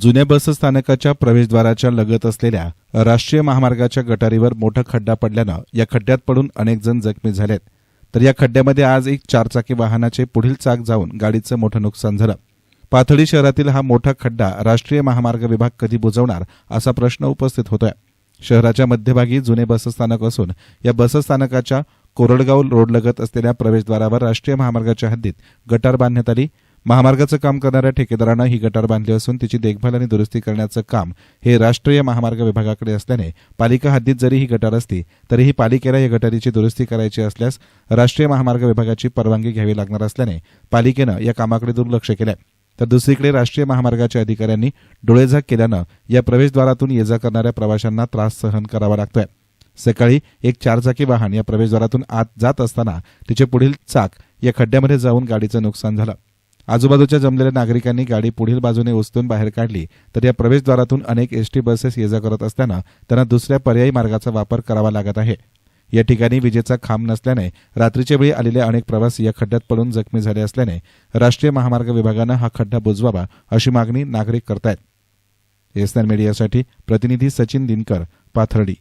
जुन्या बसस्थानकाच्या प्रवेशद्वाराच्या लगत असलेल्या राष्ट्रीय महामार्गाच्या गटारीवर मोठा खड्डा पडल्यानं या खड्ड्यात पडून अनेक जण जखमी झालेत. तर या खड्ड्यामध्ये आज एक चारचाकी वाहनाचे पुढील चाक जाऊन गाडीचं मोठं नुकसान झालं. पाथडी शहरातील हा मोठा खड्डा राष्ट्रीय महामार्ग विभाग कधी बुजवणार असा प्रश्न उपस्थित होतोय. शहराच्या मध्यभागी जुने बसस्थानक असून या बसस्थानकाच्या कोरडगाव रोडलगत असलेल्या प्रवेशद्वारावर राष्ट्रीय महामार्गाच्या हद्दीत गटार बांधण्यात आली. महामार्गाचं काम करणाऱ्या ठेकेदारानं ही गटार बांधली असून तिची देखभाल आणि दुरुस्ती करण्याचं काम हे राष्ट्रीय महामार्ग विभागाकडे असल्याने पालिका हद्दीत जरी ही गटार असती तरीही पालिकेला या गटारीची दुरुस्ती करायची असल्यास राष्ट्रीय महामार्ग विभागाची परवानगी घ्यावी लागणार असल्याने पालिकेनं या कामाकडे दुर्लक्ष केलंय. तर दुसरीकडे राष्ट्रीय महामार्गाच्या अधिकाऱ्यांनी डोळेझाक केल्यानं या प्रवेशद्वारातून ये जा करणाऱ्या प्रवाशांना त्रास सहन करावा लागतोय. सकाळी एक चारचाकी वाहन या प्रवेशद्वारातून आत जात असताना तिचे पुढील चाक या खड्ड्यामध्ये जाऊन गाडीचं नुकसान झालं. आजूबाजूच्या जमलेल्या नागरिकांनी गाडी पुढील बाजूने उचलून बाहेर काढली तर या प्रवेशद्वारातून अनेक एसटी बसेस ये जा करत असल्यानं त्यांना दुसऱ्या पर्यायी मार्गाचा वापर करावा लागत आहे. या ठिकाणी विजेचा खांब नसल्याने रात्रीच्या वेळी आलेले अनेक प्रवासी या खड्ड्यात पडून जखमी झाले असल्याने राष्ट्रीय महामार्ग विभागानं हा खड्डा बुजवावा अशी मागणी नागरिक करतायत. एसएन मीडियासाठी प्रतिनिधी सचिन दिनकर पाथर्डी.